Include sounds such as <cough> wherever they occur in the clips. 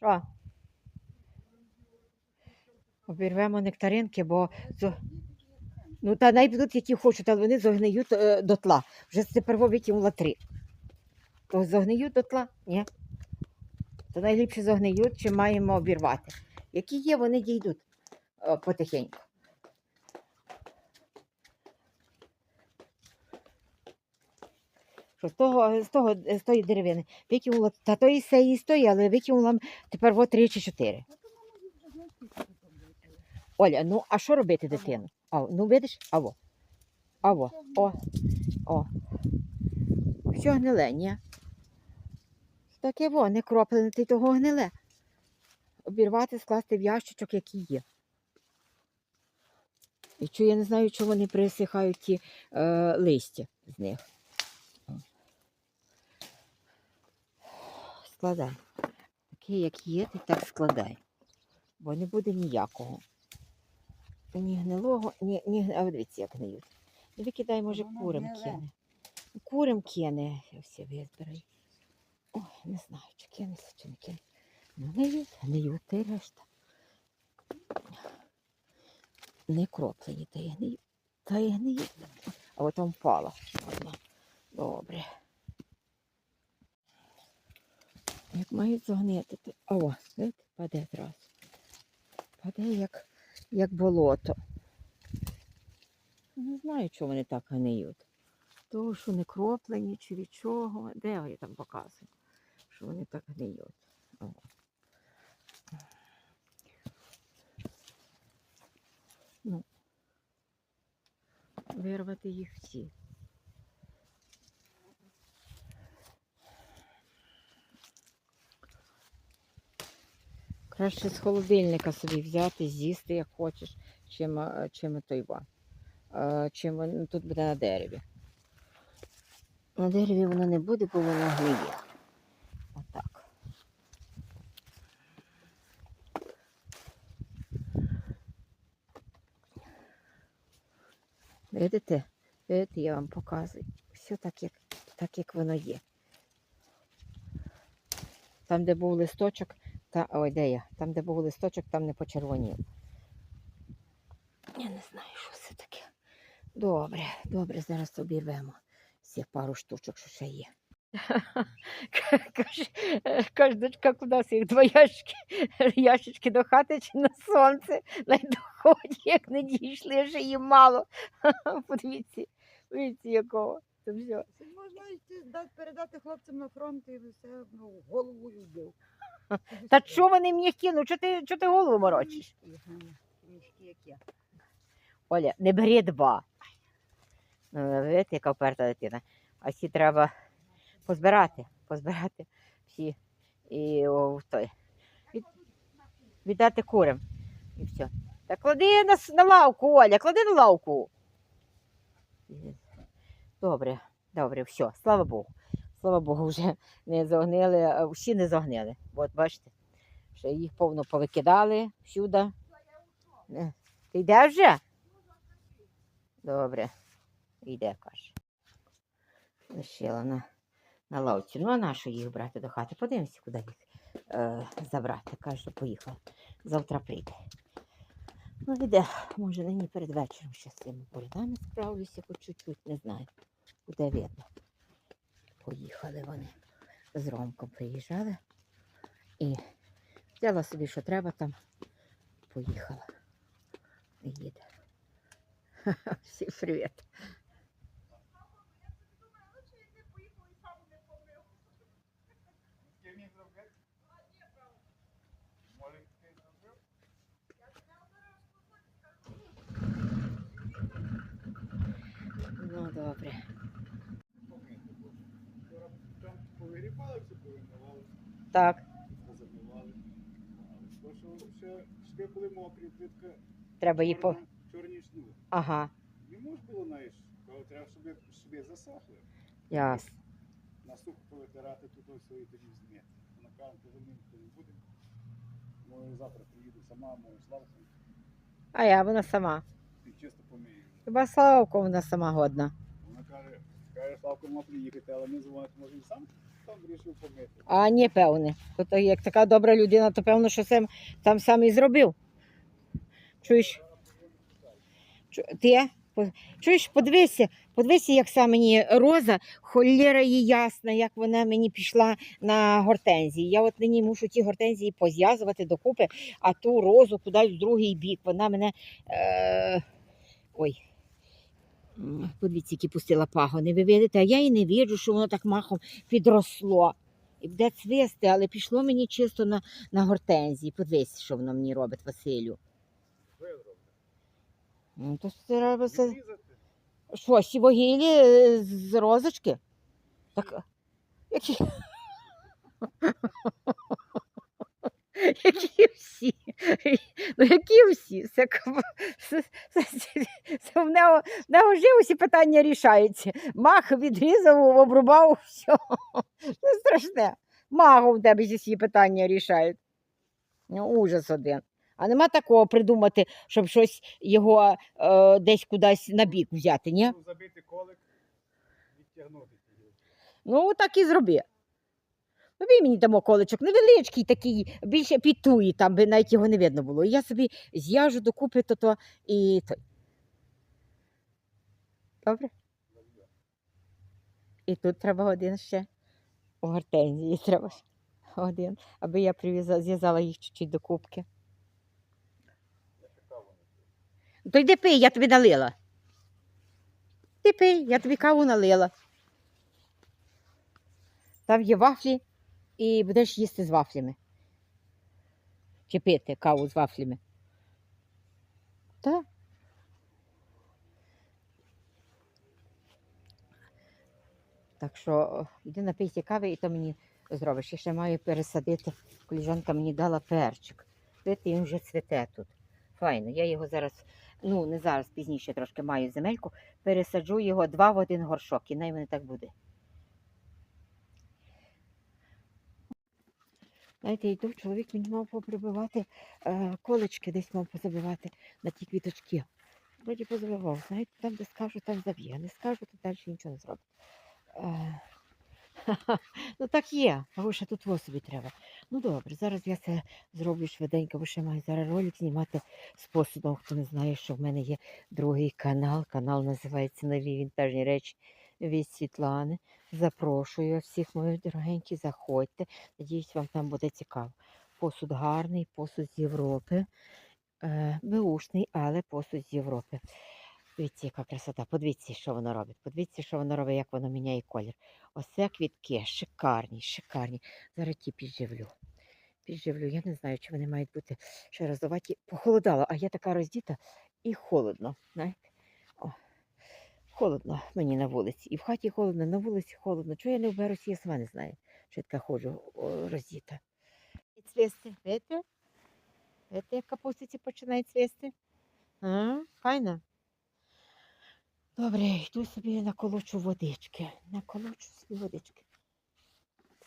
Що? Обірвемо нектаринки, бо ну та най які хочуть, але вони зогниють е, дотла. Вже тепер викинула три. То зогниють дотла? Ні. То найліпше зогниють, чи маємо обірвати. Які є, вони дійдуть е, потихеньку. Що з того, з того, з тої деревини викинула, та тої сеї стої, але викинула тепер во три чи чотири. Оля, ну а що робити дитину? А, ну видиш, аво. Аво. О, о. Все гниле, ні? Таке во, не кроплене, ти того гниле. Обірвати, скласти в ящичок, який є. І що я не знаю, чого вони присихають ті е, листя з них. Складай. Такий, як є, ти так складай. Бо не буде ніякого. Ні гнилого, ні, ні а дивіться, як гниють. Не викидай, може, Воно курам гниле. кине. Курам кине, все визбирай. Ой, не знаю, чи кинеться, чи не кине. Ну, гниють, гниють, ти решта. Не кроплені, та й гниють. Та й гниють. А от там впала. Добре. Як мають загнити, о, видите, паде зразу. Паде як, як болото. Не знаю, чого вони так гниють. Того, що не кроплені чи від чого. Де я там показую? Що вони так гниють. Ну, вирвати їх всі. Краще з холодильника собі взяти, з'їсти, як хочеш, чим, е, чим той ва. Е, Чим тут буде на дереві. На дереві воно не буде, бо воно гниє. Отак. Видите? Видите, я вам показую. Все так, як, так, як воно є. Там, де був листочок, та, ой, де я? Там, де був листочок, там не почервонів. Я не знаю, що це таке. Добре, добре, зараз обірвемо всі пару штучок, що ще є. Каже, дочка, куди їх два ящики, ящички до хати чи на сонце. Навіть доходять, як не дійшли, вже їм мало. Подивіться, подивіться, якого. Це все. Можна передати хлопцям на фронт і все ну, головою вбив. Та що вони мені кинуть? Чого ти, чого ти голову морочиш? Трішки, як я. Оля, не бери два. Ну, видите, яка вперта дитина. А всі треба позбирати, позбирати всі і о, той. Від, віддати курям. І все. Та клади на, на лавку, Оля, клади на лавку. Добре, добре, все, слава Богу. Слава Богу, вже не загнили, всі не загнили. От бачите, ще їх повно повикидали всюди. Е, Ти йдеш вже? Добре. Йде, каже. Лишила на, на лавці. Ну, а на що їх брати до хати? Подивимося, куди їх е, забрати. Каже, що поїхала. Завтра прийде. Ну, йде, може, нині перед вечором ще з цими порядами справлюся, хоч чуть-чуть, не знаю. Буде видно. Поїхали вони. З Ромком приїжджали. І взяла собі, що треба там. Поїхала. Їде. <laughs> Всім привіт. Ну, добре. Там повирібали, все повимивали, Так, позабивали. То, що ще шви були мокрі, плитка треба її по. чорні шнури. Ага, Не можна було, знаєш, коли треба, щоб шви засохли. ясно. На сухо повитирати тут ось свої тоді зміти. Вона каже, то вже не буде. Може завтра приїду сама, може Славку, А я вона сама. і чисто помию. Хіба Славко вона сама годна. Вона каже, каже, Славко мав приїхати, але не дзвонить, може і сам там вирішив помити. А ні, певне. То, то як така добра людина, то певно, що сам, там сам і зробив. Чуєш? Чу- Ти? Чуєш, подивися, подивися, як саме мені роза, холєра їй ясна, як вона мені пішла на гортензії. Я от нині мушу ті гортензії позв'язувати докупи, а ту розу кудись в другий бік. Вона мене. Е... Ой. Подивіться, які пустила пагони. Ви видите, а я і не віджу, що воно так махом підросло. І буде цвісти, але пішло мені чисто на, на гортензії. Подивись, що воно мені робить, Василю. Ну, то це треба все. Що, сівогілі е, з розочки? Так, які... <laughs> <laughs> які всі? Ну, які всі? Це, це, це, це, в нього, в нього вже усі питання рішаються. Мах відрізав, обрубав, все. Це <laughs> страшне. Магу в тебе всі питання рішають. Ну, ужас один. А нема такого придумати, щоб щось його е, десь кудись на бік взяти, ні? Ну, забити колик, відтягнути. Ну, так і зроби. Тобі мені дамо колечок невеличкий такий, більше пітуї, там би навіть його не видно було. І я собі з'яжу докупи то-то і той. Добре? І тут треба один ще. У гортензії треба один, аби я зв'язала їх чуть-чуть до вони. То йди пий, я тобі налила. Ти пий, я тобі каву налила. Там є вафлі і будеш їсти з вафлями. Чи пити каву з вафлями. Так. Так що йди напийся кави і то мені зробиш. Я ще маю пересадити. Коліжанка мені дала перчик. Видите, він вже цвіте тут. Файно. Я його зараз, ну не зараз, пізніше трошки маю земельку, пересаджу його два в один горшок, і най мене так буде. Знаєте, йду, чоловік мені мав поприбивати е, колечки, десь мав позабивати на ті квіточки. Вроді позабивав, знаєте, там, де скажу, там заб'є. Не скажу, то далі нічого не зробить. Е, <laughs> ну так є, а ще тут во собі треба. Ну добре, зараз я це зроблю швиденько, бо ще маю зараз ролик знімати з посудом. Хто не знає, що в мене є другий канал. Канал називається Нові вінтажні речі від Світлани. Запрошую всіх мої дорогенькі, заходьте. Надіюсь, вам там буде цікаво. Посуд гарний, посуд з Європи. Е, беушний, але посуд з Європи. Дивіться, яка красота. Подивіться, що воно робить. Подивіться, що воно робить, як воно міняє колір. Оце квітки шикарні, шикарні. Зараз ті підживлю. Підживлю. Я не знаю, чи вони мають бути ще роздаваті. Похолодало, а я така роздіта і холодно. Знаєте? Холодно мені на вулиці. І в хаті холодно, на вулиці холодно. Чого я не вберуся, я сама не знаю, що я така ходжу роздіта. І цвісти, видите? Видите, як капустиці починає цвісти? А, файно. Добре, йду собі наколочу водички. Наколочу собі водички.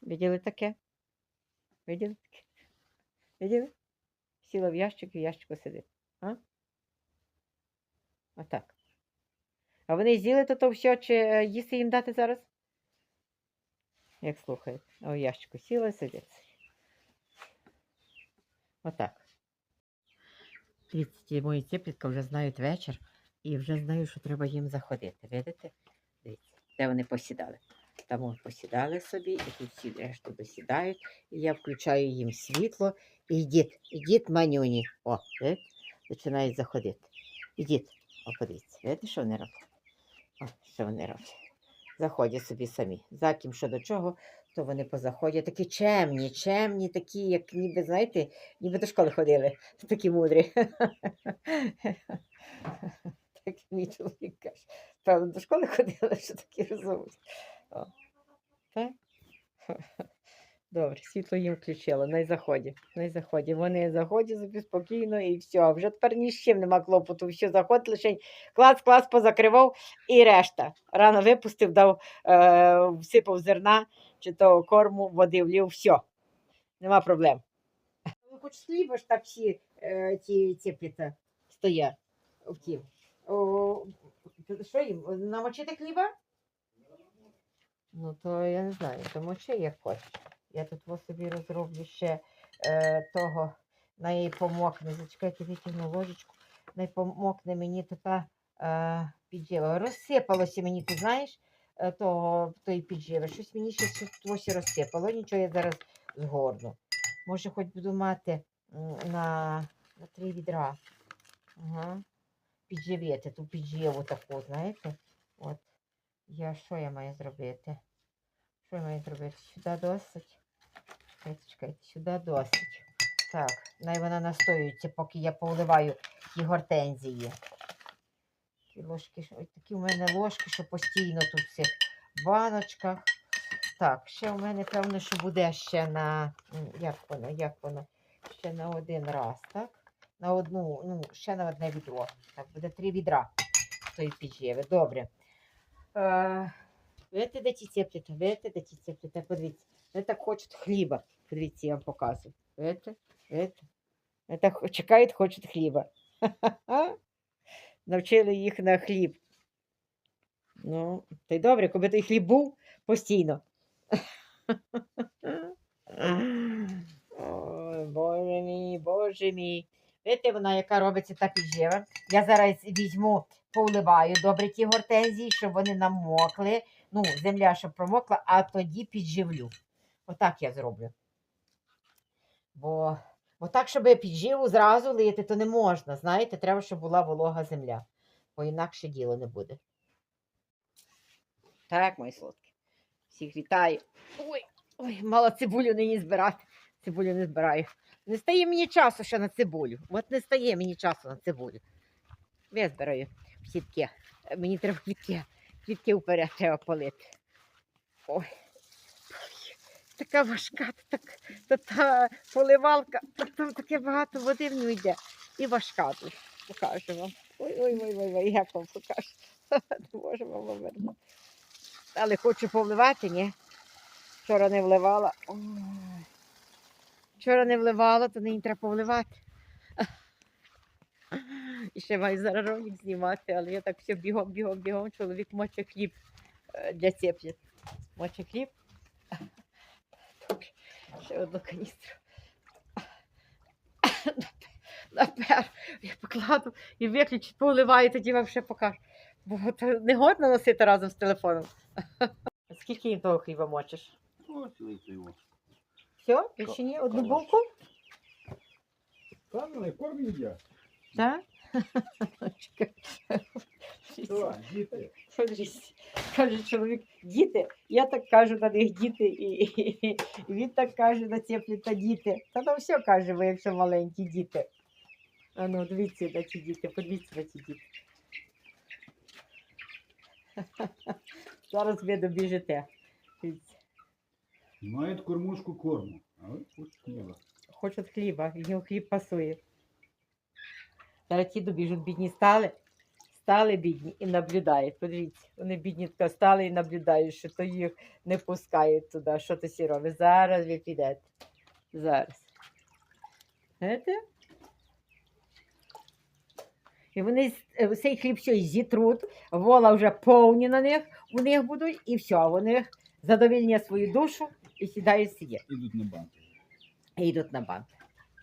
Виділи таке? Виділи таке? Виділи? Сіла в ящик і в ящику сидить. А? Отак. А вони з'їли то, то все, чи е, їсти їм дати зараз? Як слухають. В ящику сіла і сидить. Отак. Дивіться, ті мої тіплітка вже знають вечір і вже знаю, що треба їм заходити. Видите? Де вони посідали. Там от посідали собі, і тут всі решту досідають. І я включаю їм світло. І йдіть, ідіть, манюні. О? Починають заходити. Ідіть. О, подивіться, видите, що вони роблять? О, що вони роблять. Заходять собі самі. За ким що до чого, то вони позаходять. Такі чемні, чемні, такі, як ніби, знаєте, ніби до школи ходили, <laughs> такі мудрі. <laughs> Так мій чоловік каже. Правда, до школи <laughs> ходили, що такі розумні. Так? Добре, світло їм включила, на заході. На заході. Вони заходять собі спокійно і все. Вже тепер ні з чим нема клопоту. Все, заход лише клас, клас позакривав і решта. Рано випустив, дав, е, всипав зерна чи то корму, води влів, все. Нема проблем. Ну, хоч хліба ж так всі е, ті цепліта стоять в тім. Що їм? Намочити хліба? Ну, то я не знаю, то мочи як хочеш. Я тут собі розроблю ще е, того, на їй помокне. Зачекайте, витягну ложечку. Їй помокне мені така е, піджива. Розсипалося мені, ти знаєш, е, того, тої підживи. Щось мені ще щось розсипало. Нічого я зараз згорну. Може, хоч буду мати на, на три відра. Ага. Підживити, ту підживу таку, знаєте? От. Я що я маю зробити? Що я маю зробити? Сюди досить. Чекайте, сюди досить. Так, най вона настоюється, поки я поливаю ті гортензії. Ті ложки, ой, такі у мене ложки, що постійно тут в цих баночках. Так, ще у мене, певно, що буде ще на. Як воно, як воно? Ще на один раз, так? На одну, ну, ще на одне відро. Так, буде три відра тої підживи. Добре. Е, Видите, де ті цепліте? Видите, де ті цепліте? Подивіться. Вони так хочуть хліба. Подивіться, я вам показую. Вони так хо- чекають, хочуть хліба. <laughs> Навчили їх на хліб. Ну, то й добре, коли той хліб був постійно. Ой, Боже мій, Боже мій. Видите, вона, яка робиться та піджива. Я зараз візьму, поливаю добре ті гортензії, щоб вони намокли. Ну, земля, щоб промокла, а тоді підживлю. Отак я зроблю. Бо, бо так, щоб підживу зразу лити, то не можна. Знаєте, треба, щоб була волога земля. Бо інакше діло не буде. Так, мої солодкі. Всіх вітаю. Ой, ой, мала цибулю нині збирати. Цибулю не збираю. Не стає мені часу ще на цибулю. От не стає мені часу на цибулю. Я збираю. Е, Мені треба квітки. Квітки вперед треба полити. Ой. Така важка, та, так, та, та поливалка, та, там таке багато води в ній йде. І важка тут. Покажу вам. Ой, ой, ой, ой, ой, як вам покажу. <laughs> Не можу вам повернути. Але хочу повливати, ні? Вчора не вливала. Ой. Вчора не вливала, то нині треба повливати. <laughs> І ще маю зараз ролик знімати, але я так все бігом, бігом, бігом. Чоловік моче хліб для цеп'я. Моче хліб. Ще одну каністру. Напер, я покладу і виключу, поливаю, тоді вам ще покажу. Бо то не годно носити разом з телефоном. Скільки їм того хліба мочиш? Все? Більше ні? Одну булку? Там вони корм їдять. Так? <laughs> Діти. Подивіться. Каже чоловік, діти, я так кажу на них діти, і, і, і він так каже на ці та діти. Та там все каже, ви якщо маленькі діти. А ну, дивіться на ці діти, подивіться на ці діти. <laughs> Зараз ви добіжите. Дивіться. Мають кормушку корму, але хочуть хліба. Хочуть хліба, їм хліб пасує. Зараз ті добіжуть, бідні стали, стали бідні і наблюдають. Подивіться, вони бідні така стали і наблюдають, що то їх не пускають туди, що то сі робить. Зараз ви підете. Зараз. Знаєте? І вони е, цей хліб все зітруть, вола вже повні на них, у них будуть, і все, вони задовільнять свою душу і сідають сидіти. Ідуть на банк. І йдуть на банк.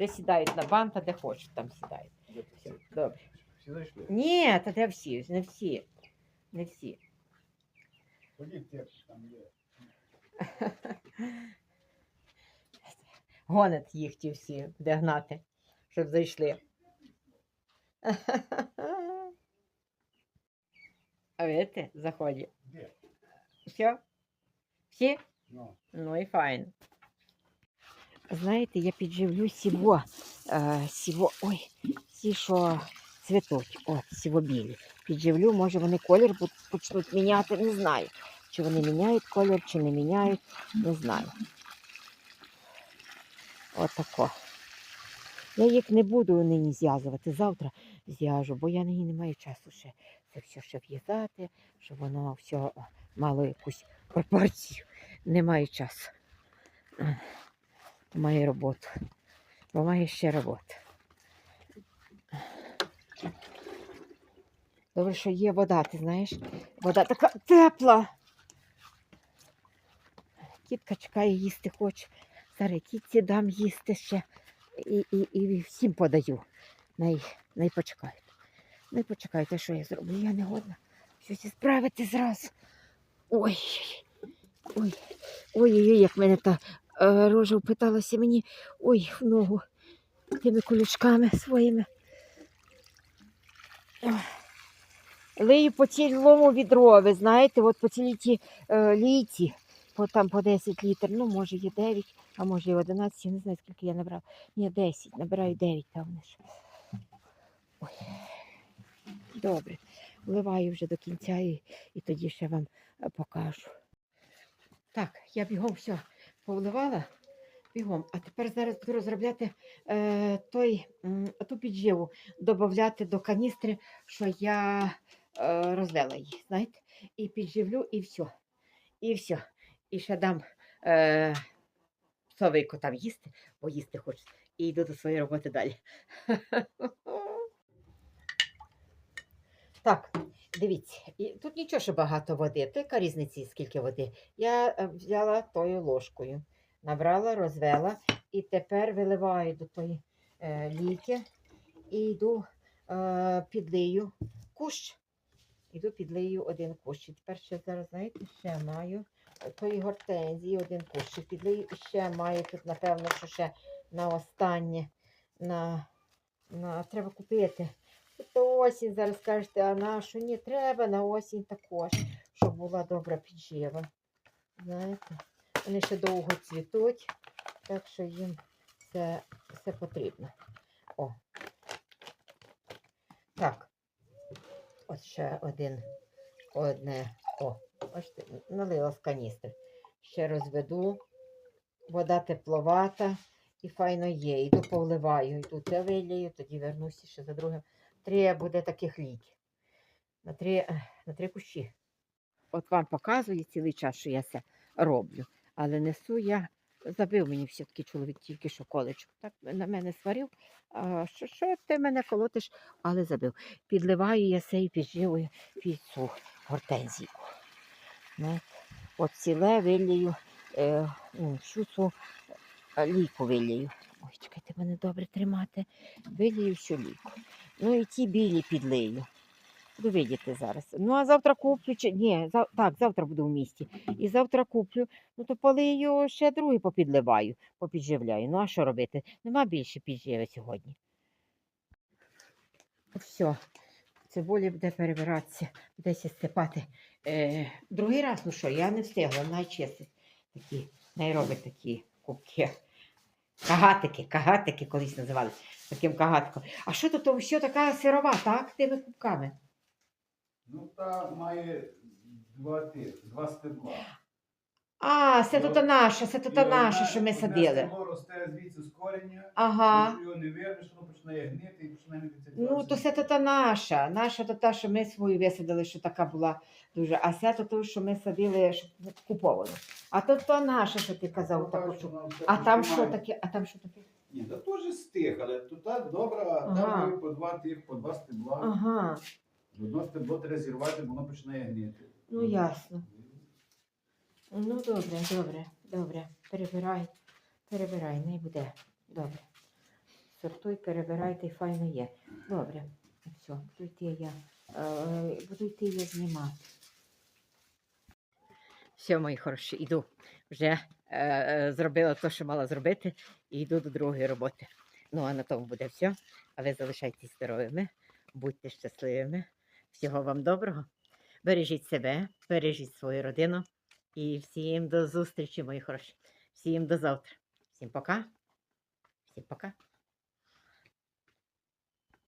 Вже сідають на банк, а де хочуть, там сідають. Все, добре. Всі зайшли. Ні, та де всі, не всі. Не всі. Ходіть, тепер, там є. <laughs> Гонять їх ті всі, де гнати, щоб зайшли. <laughs> А видите, заходять. Де? Все? Всі? Ну, Ну і файн. Знаєте, я підживлю сіво. Е, сіво. Ой, ці, що цвітуть. От, сівобілі. Підживлю, може вони колір почнуть міняти, не знаю. Чи вони міняють колір, чи не міняють, не знаю. Отако. Я їх не буду нині зв'язувати. Завтра зв'яжу, бо я нині не маю часу ще це все ще в'язати, щоб воно все мало якусь пропорцію. Не маю часу. Маю роботу. Бо маю ще роботу. Добре, що є вода, ти знаєш? Вода така тепла. Кітка чекає, їсти хоче. Зараз кітці дам їсти ще. І, і, і всім подаю. Най, най почекають. Най почекайте, що я зроблю. Я не годна. Щось справити зразу. Ой. Ой. Ой-ой-ой, як мене та е, рожа впиталася мені. Ой, в ногу тими колючками своїми. Лию по цілому відро, ви знаєте, от по цілій ті е, лійці, по, там по 10 літр, ну може є 9, а може і 11, я не знаю, скільки я набрав. Ні, 10, набираю 9, певно ж. Ой. Добре, вливаю вже до кінця і, і тоді ще вам е, покажу. Так, я бігом все повливала. Бігом. А тепер зараз буду розробляти е, той, ту підживу, додати до каністри, що я е, розлила її, знаєте, і підживлю, і все. І все. І ще дам е, совику там їсти, бо їсти хоче. І йду до своєї роботи далі. <laughs> Так, дивіться, тут нічого, що багато води. То яка різниця, скільки води? Я е, взяла тою ложкою, набрала, розвела, і тепер виливаю до тої е, ліки і йду е, підлию кущ. Іду підлию один кущ. І тепер ще зараз, знаєте, ще маю тої гортензії один кущ. Підлию і ще маю тут, напевно, що ще на останнє. На, на, треба купити. То осінь зараз кажете, а на що ні, треба на осінь також, щоб була добра піджива. Знаєте, вони ще довго цвітуть, так що їм це все потрібно. О. Так. От ще один, одне. О, бачите, налила з каністри. Ще розведу. Вода тепловата і файно є. Іду повливаю, йду те вилію, тоді вернуся ще за другим. Три буде таких ліків. На три, на три кущі. От вам показую цілий час, що я це роблю. Але несу я, забив мені все-таки чоловік тільки що колечко. Так на мене сварив. А, що, що ти мене колотиш, але забив. Підливаю я сей підживую під цю гортензійку. Знаєте, От ціле вилію, е, ну, всю цю е, ліку вилію. Ой, чекайте, мене добре тримати. Вилію всю ліку. Ну і ті білі підлию. Буду видіти зараз. Ну, а завтра куплю. Чи... Ні, зав... так, завтра буду в місті. І завтра куплю. Ну, то полию ще другий попідливаю, попідживляю. Ну, а що робити? Нема більше підживи сьогодні. Все. Цибулі буде перебиратися, десь сипати. Е, другий раз, ну що, я не встигла, найчистить такі, найробить такі кубки. Кагатики, кагатики колись називали таким кагатком. А що тут все така сирова, так? Тими кубками? Ну, та має два тих, два стебла. А, це Ну, тут наша, це одне- наша, що ми садили. стебло росте звідси з коріння, Ага. якщо його не вирвеш, воно починає гнити і починає гнити. Ну, то це то та наша. Наша то та, що ми свою висадили, що така була дуже. А це то що ми садили що куповану. А то то наша, що ти казав, таку, що. А там що таке? А там що таке? Ні, та теж стих, але тут так добре, а Ага. там по два тих, по два стебла. Ага, Одно стебло треба зірвати, воно починає гнити. ну ясно. Ну, добре, добре, добре. Перебирай, перебирай, не буде. Добре. Сортуй, перебирайте, і файно є. Добре. Все, буду йти я. Е, буду йти я знімати. Все, мої хороші, іду. Вже е, е, зробила те, що мала зробити, і йду до другої роботи. Ну, а на тому буде все. А ви залишайтесь здоровими, будьте щасливими. Всього вам доброго. Бережіть себе, бережіть свою родину. І всім до зустрічі, мої хороші. Всім до завтра. Всім пока. Всім пока.